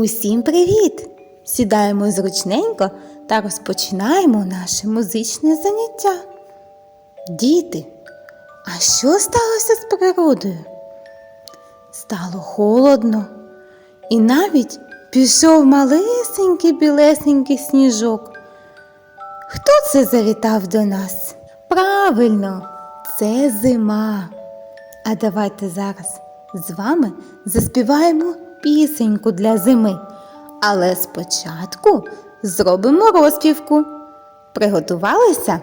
Усім привіт! Сідаємо зручненько та розпочинаємо наше музичне заняття. Діти, а що сталося з природою? Стало холодно, і навіть пішов малесенький білесенький сніжок. Хто це завітав до нас? Правильно, це зима. А давайте зараз з вами заспіваємо пісеньку для зими. Але спочатку зробимо розпівку. Приготувалися?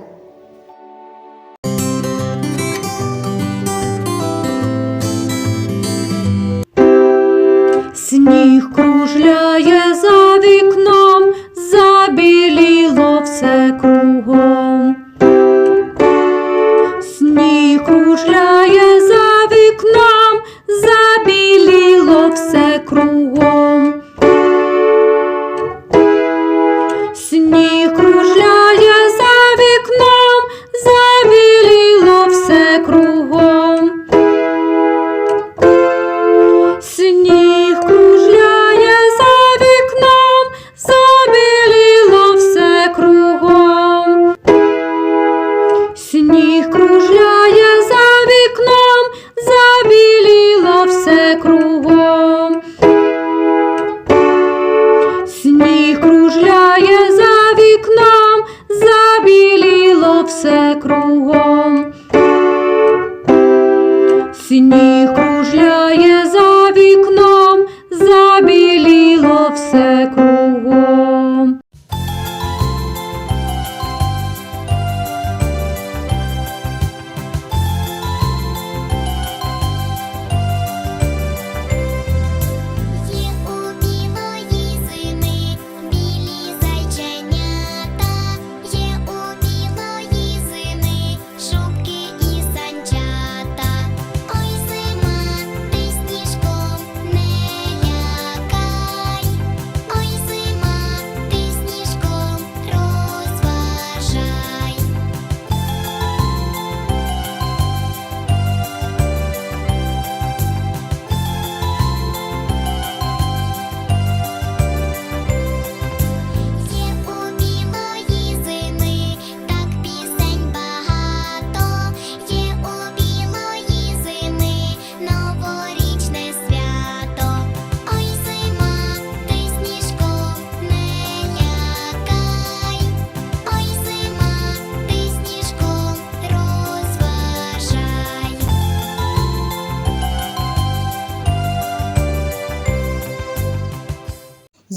Сніг Сніг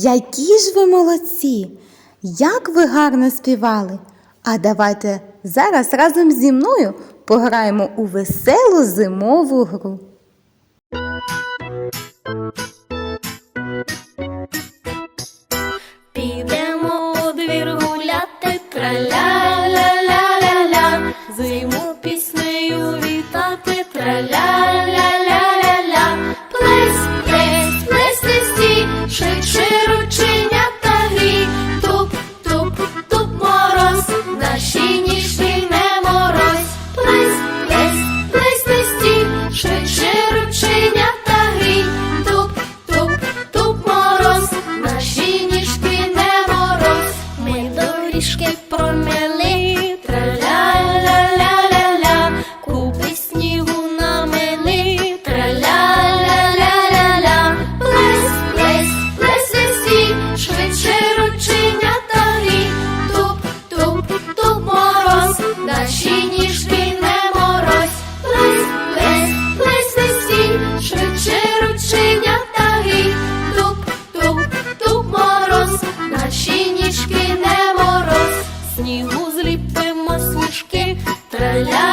Які ж ви молодці! Як ви гарно співали! А давайте зараз разом зі мною пограємо у веселу зимову гру. річки промили. снігу зліпимо смішки. Траля